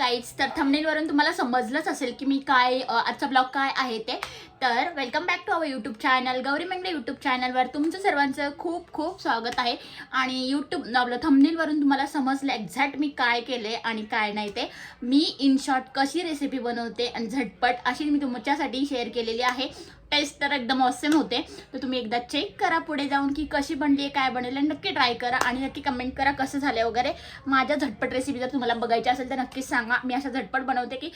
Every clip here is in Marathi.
गाईड्स तर थंबनेलवरून तुम्हाला समजलंच असेल की मी काय आजचा ब्लॉग काय आहे ते. तर welcome back to our YouTube channel Gauri Mengde YouTube चॅनलवर तुमचं सर्वांचं खूप खूप स्वागत आहे. आणि यूट्यूब आपलं थंबनेलवरून तुम्हाला समजलं एक्झॅक्ट मी काय केले आणि काय नाही ते. मी इन शॉर्ट कशी रेसिपी बनवते आणि झटपट अशी मी तुमच्यासाठी शेअर केलेली आहे. टेस्ट तर एकदम ऑसम होते. तर तुम्ही एकदा चेक करा पुढे जाऊन की कशी बनली आहे काय बनली आहे. नक्की ट्राय करा आणि नक्की कमेंट करा कसं झालं वगैरे. माझ्या झटपट रेसिपी जर तुम्हाला बघायची असेल तर नक्कीच सांगा. मी असं झटपट बनवते की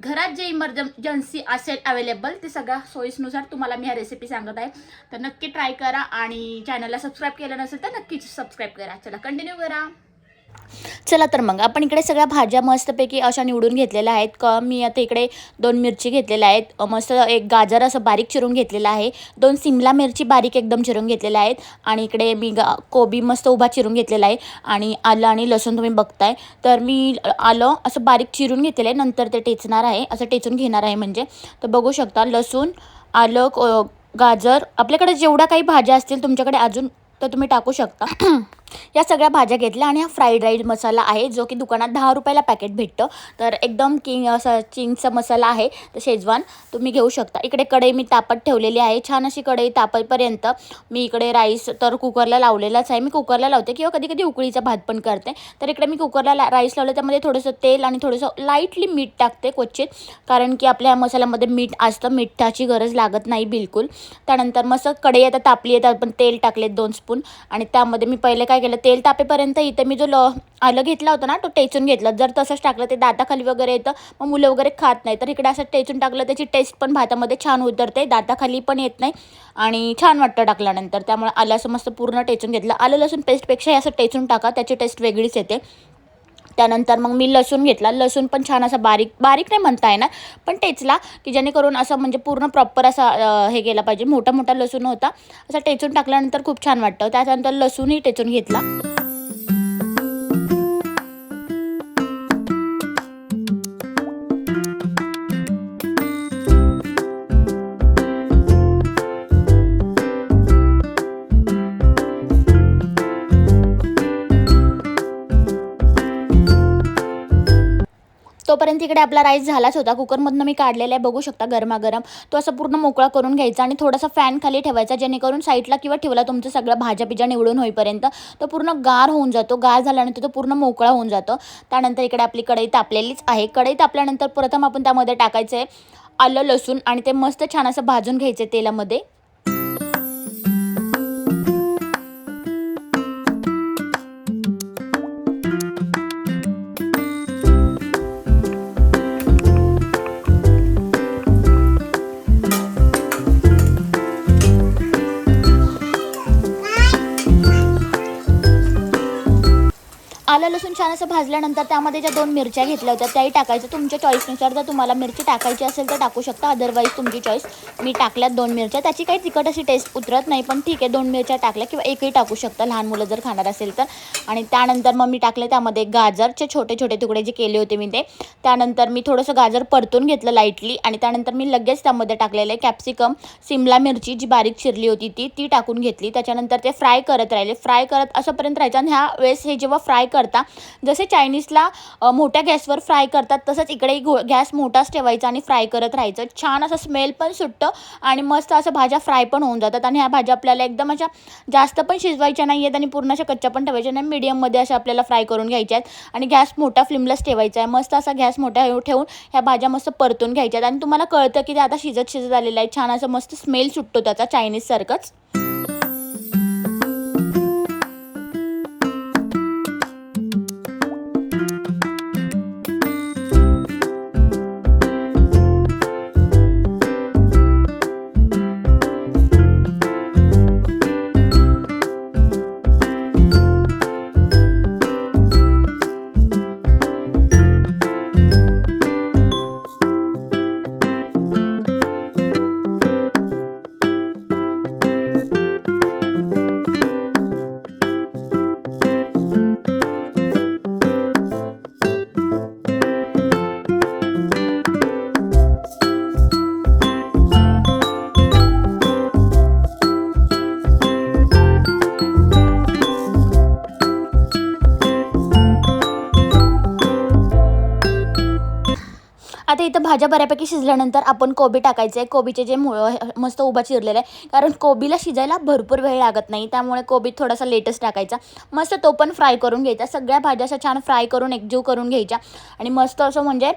घरात जे इमर्जन्सी असेल अवेलेबल ते सगळ्या सोयीनुसार तुम्हाला मी ह्या रेसिपी सांगत आहे. तर नक्की ट्राय करा आणि चॅनलला सबस्क्राईब केलं नसेल तर नक्कीच सबस्क्राईब करा. चला कंटिन्यू करा. चला तर मग आपण इकडे सगळ्या भाज्या मस्तपैकी अशा निवडून घेतलेल्या आहेत. क मी आता इकडे दोन मिरची घेतलेल्या आहेत. मस्त एक गाजर असं बारीक चिरून घेतलेलं आहे. दोन सिमला मिरची बारीक एकदम चिरून घेतलेल्या आहेत. आणि इकडे मी गा कोबी मस्त उभा चिरून घेतलेला आहे. आणि आलं आणि लसूण तुम्ही बघताय. तर मी आलं असं बारीक चिरून घेतलेलं आहे. नंतर ते टेचणार आहे. असं टेचून घेणार आहे म्हणजे. तर बघू शकता लसूण आलं को- गाजर. आपल्याकडे जेवढ्या काही भाज्या असतील तुमच्याकडे अजून तर तुम्ही टाकू शकता. या सगळ्या भाज्या घेतल्या आणि हा फ्राईड राईस मसाला आहे जो की दुकानात दहा रुपयाला पॅकेट भेटतं. तर एकदम किंग असा चिंगचा मसाला आहे तर शेजवान तुम्ही घेऊ शकता. इकडे कढई मी तापत ठेवलेली आहे. छान अशी कढई तापेपर्यंत मी इकडे राईस तर कुकरला लावलेलाच आहे. मी कुकरला लावते किंवा कधी कधी उकळीचा भात पण करते. तर इकडे मी कुकरला ला राईस लावले त्यामध्ये थोडंसं तेल आणि थोडंसं लाईटली मीठ टाकते क्वचित कारण की आपल्या या मसाल्यामध्ये मीठ असतं मिठाची गरज लागत नाही बिलकुल. त्यानंतर मस्त कढई आता तापली आहे तर आपण तेल टाकले दोन स्पून आणि त्यामध्ये मी पहिले काय केलं तेल तापेपर्यंत इथं मी जो ल आलं घेतला होता ना तो टेचून घेतला. जर तसंच टाकलं ते दाताखाली वगैरे येतं मग मुलं वगैरे खात नाही. तर इकडे असं टेचून टाकलं त्याची टेस्ट पण भातामध्ये छान उतरते. दाताखाली पण येत नाही आणि छान वाटतं टाकल्यानंतर. त्यामुळे आलं असं मस्त पूर्ण टेचून घेतलं. आलं लसूण पेस्टपेक्षा हे असं टेचून टाका त्याची टेस्ट वेगळीच येते. त्यानंतर मग मी लसूण घेतला. लसूण पण छान असा बारीक बारीक नाही म्हणता येणार पण टेचला की जेणेकरून असं म्हणजे पूर्ण प्रॉपर असा हे केला पाहिजे. मोठा मोठा लसूण होता. असा टेचून टाकल्यानंतर खूप छान वाटतं. त्याच्यानंतर लसूणही टेचून घेतला. तोपर्यंत इकडे आपला राईस झालाच होता. कुकरमधनं मी काढलेला आहे. बघू शकता गरमागरम. तो असं पूर्ण मोकळा करून घ्यायचा आणि थोडासा फॅन खाली ठेवायचा जेणेकरून साईडला किंवा ठेवला तुमचं सगळं भाज्या बिज्या निवडून होईपर्यंत तो पूर्ण गार होऊन जातो. गार झाल्यानंतर तो पूर्ण मोकळा होऊन जातो. त्यानंतर इकडे आपली कढई तापलेलीच आहे. कढई तापल्यानंतर प्रथम आपण त्यामध्ये टाकायचं आहे आलं लसूण आणि ते मस्त छान असं भाजून घ्यायचं तेलामध्ये. छान असं भाजल्यानंतर त्यामध्ये ज्या दोन मिरच्या घेतल्या होत्या त्याही टाकायचं. तुमच्या चॉईसनुसार जर तुम्हाला मिरची टाकायची असेल तर टाकू शकता. अदरवाईज तुमची चॉईस मी टाकल्यात दोन मिरच्या. त्याची काही तिखट अशी टेस्ट उतरत नाही पण ठीक आहे दोन मिरच्या टाकल्या किंवा एकही टाकू शकता. लहान मुलं जर खाणार असेल तर. आणि त्यानंतर मग मी टाकले त्यामध्ये गाजरचे छोटे छोटे तुकडे जे केले होते मी ते. त्यानंतर मी थोडंसं गाजर परतून घेतलं लाईटली आणि त्यानंतर मी लगेच त्यामध्ये टाकलेले कॅप्सिकम सिमला मिरची जी बारीक चिरली होती ती ती टाकून घेतली. त्याच्यानंतर ते फ्राय करत राहिले. फ्राय करत असंपर्यंत राहायचं. आणि ह्या वेळेस हे जेव्हा फ्राय करता जसे चायनीजला मोठ्या गॅसवर फ्राय करतात तसंच इकडेही घो गॅस मोठाच ठेवायचा आणि फ्राय करत राहायचं. छान असं स्मेल पण सुटतं आणि मस्त असं भाज्या फ्राय पण होऊन जातात आणि ह्या भाज्या आपल्याला एकदम अशा जास्त पण शिजवायच्या नाही आहेत आणि पूर्ण अशा कच्च्या पण ठेवायच्या नाही. मीडियममध्ये अशा आपल्याला फ्राय करून घ्यायच्या आहेत आणि गॅस मोठा फ्लेमलाच ठेवायचा आहे. मस्त असा गॅस मोठा ठेवून ह्या भाज्या मस्त परतून घ्यायच्या आहेत. आणि तुम्हाला कळतं की ते आता शिजत शिजत आलेलं आहे. छान असं मस्त स्मेल सुटतो त्याचा चायनीजसारखंच आता इथं भाज्या बऱ्यापैकी शिजल्यानंतर आपण कोबी टाकायचं आहे कोबीचे जे मुळं मस्त उभा चिरलेलं आहे. कारण कोबीला शिजायला भरपूर वेळ लागत नाही. त्यामुळे कोबी थोडासा लेटच टाकायचा. मस्त तो पण फ्राय करून घ्यायचा. सगळ्या भाज्या अशा छान फ्राय करून एकजीव करून घ्यायच्या. आणि मस्त असं म्हणजे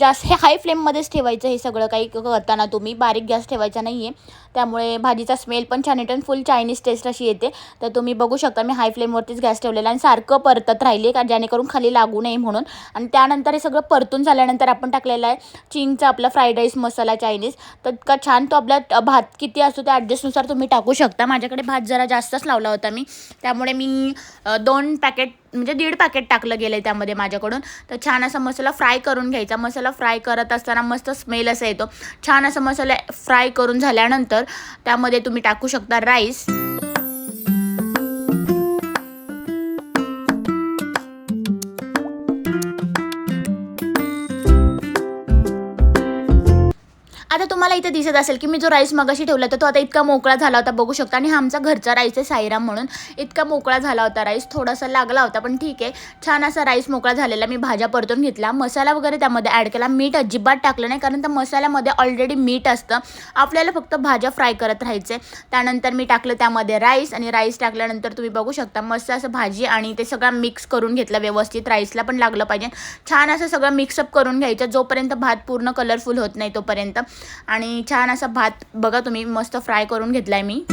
जास्त हे हाय फ्लेममध्येच ठेवायचं हे सगळं काही करताना तुम्ही. बारीक गॅस ठेवायचा नाही आहे त्यामुळे भाजीचा स्मेल पण छान येतो आणि फुल चायनीज टेस्ट अशी येते. तर तुम्ही बघू शकता मी हाय फ्लेमवरतीच गॅस ठेवलेला आणि सारखं परतत राहिले का? जेणेकरून खाली लागू नये म्हणून. आणि त्यानंतर हे सगळं परतून झाल्यानंतर आपण टाकलेलं आहे. चिंगचा आपला फ्राईड राईस मसाला चायनीज तर इतका छान तो आपला भात किती असतो त्या ॲडजस्टनुसार तुम्ही टाकू शकता. माझ्याकडे भात जरा जास्तच लावला होता मी. त्यामुळे मी दोन पॅकेट म्हणजे दीड पॅकेट टाकलं गेलं आहे त्यामध्ये माझ्याकडून. तर छान असा मसाला फ्राय करून घ्यायचा. मसाला फ्राय करत असताना मस्त स्मेल असा येतो. छान असा मसाला फ्राय करून झाल्यानंतर त्यामध्ये तुम्ही टाकू शकता राईस आता तुम्हाला इथे दिसत असेल की मी जो राईस मगाशी ठेवला तर तो आता इतका मोकळा झाला होता बघू शकता. आणि हा आमचा घरचा राईस आहे साईराम म्हणून. इतका मोकळा झाला होता राईस थोडासा लागला होता पण ठीक आहे. छान असा राईस मोकळा झालेला मी भाज्या परतून घेतला मसाला वगैरे त्यामध्ये ॲड केला. मीठ अजिबात टाकलं नाही कारण त्या मसाल्यामध्ये ऑलरेडी मीठ असतं. आपल्याला फक्त भाज्या फ्राय करत राहायचे. त्यानंतर मी टाकलं त्यामध्ये राईस आणि राईस टाकल्यानंतर तुम्ही बघू शकता मस्त असं भाजी आणि ते सगळं मिक्स करून घेतलं व्यवस्थित राईसला पण लागलं पाहिजे. छान असं सगळं मिक्सअप करून घ्यायचं जोपर्यंत भात पूर्ण कलरफुल होत नाही तोपर्यंत. आणि छान असा भात बघा तुम्ही मस्त फ्राय करून घेतलाय मी.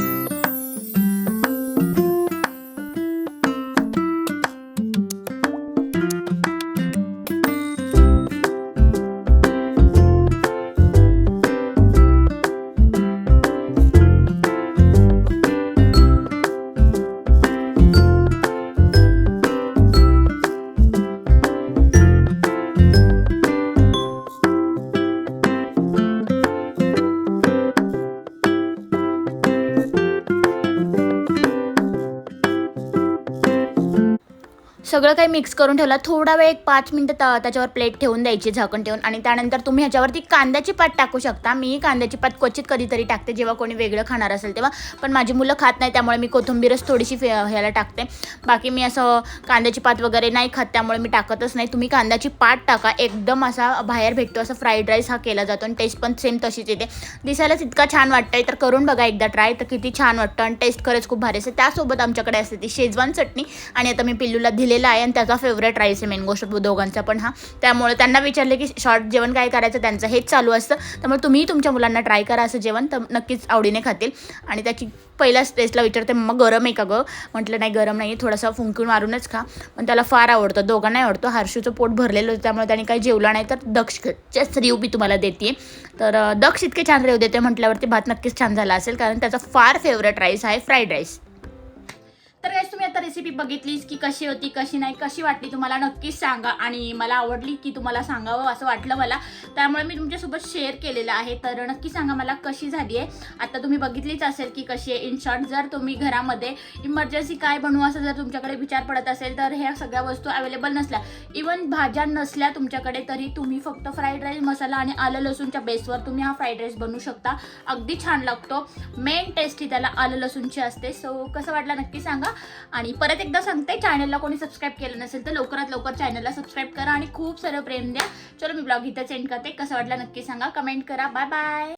सगळं काही मिक्स करून ठेवलं. थोडा वेळ एक पाच मिनटं त- त्याच्यावर प्लेट ठेवून द्यायची झाकण ठेवून. आणि त्यानंतर तुम्ही ह्याच्यावरती कांद्याची पात टाकू शकता. मी कांद्याची पात क्वचित कधीतरी टाकते जेव्हा कोणी वेगळं खाणार असेल तेव्हा. पण माझी मुलं खात नाही त्यामुळे मी कोथिंबीरच थोडीशी फे ह्याला टाकते. बाकी मी असं कांद्याची पात वगैरे नाही खात त्यामुळे मी टाकतच नाही. तुम्ही कांद्याची पात टाका. एकदम असा बाहेर भेटतो. असा फ्राईड राईस हा केला जातो आणि टेस्ट पण सेम तशीच येते. दिसायलाच इतका छान वाटतंय. तर करून बघा एकदा ट्राय तर किती छान वाटतं आणि टेस्ट खरंच खूप भारी असते. त्यासोबत आमच्याकडे असते ती शेजवान चटणी. आणि आता मी पिल्लूला दिलेलं आहे आणि त्याचा फेवरेट राईस आहे मेन गोष्ट दोघांचा पण हा. त्यामुळे त्यांना विचारले की शॉर्ट जेवण काय करायचं? त्यांचं हेच चालू असतं. त्यामुळे तुम्ही तुमच्या मुलांना ट्राय करा असं जेवण. तर नक्कीच आवडीने खातील. आणि त्याची पहिल्याच टेस्टला विचारते मग गरम आहे का गं? म्हटलं नाही गरम नाही थोडासा फुंकून मारूनच खा. पण त्याला फार आवडतं. दोघांनाही आवडतो. हर्षूचं पोट भरलेलं होतं. त्यामुळे त्याने काही जेवला नाही. तर दक्षच्याच रिव मी तुम्हाला देते तर दक्ष इतके छान रेव देते म्हटल्यावरती भात नक्कीच छान झाला असेल. कारण त्याचा फार फेवरेट राईस आहे फ्राईड राईस तर गाईस तुम्ही आता रेसिपी बघितलीस की कशी होती कशी नाही कशी वाटली तुम्हाला नक्कीच सांगा. आणि मला आवडली की तुम्हाला सांगावं असं वाटलं मला. त्यामुळे मी तुमच्यासोबत शेअर केलेलं आहे. तर नक्की सांगा मला कशी झाली आहे. आता तुम्ही बघितलीच असेल की कशी आहे. इन शॉर्ट जर तुम्ही घरामध्ये इमर्जन्सी काय बनवू असं जर तुमच्याकडे विचार पडत असेल तर ह्या सगळ्या वस्तू अवेलेबल नसल्या. इवन भाज्या नसल्या तुमच्याकडे तरी तुम्ही फक्त फ्राईड राईस मसाला आणि आलं लसूणच्या बेसवर तुम्ही हा फ्राईड राईस बनवू शकता. अगदी छान लागतो. मेन टेस्ट ही त्याला आलं लसूणची असते. सो कसं वाटलं नक्की सांगा. आणि परत एकदा सांगते चॅनलला कोणी सबस्क्राईब केलं नसेल तर लवकरात लवकर चॅनलला सबस्क्राईब करा आणि खूप सारं प्रेम द्या. चलो मी ब्लॉग इथं सेंड करते. कसं वाटलं नक्की सांगा. कमेंट करा. Bye bye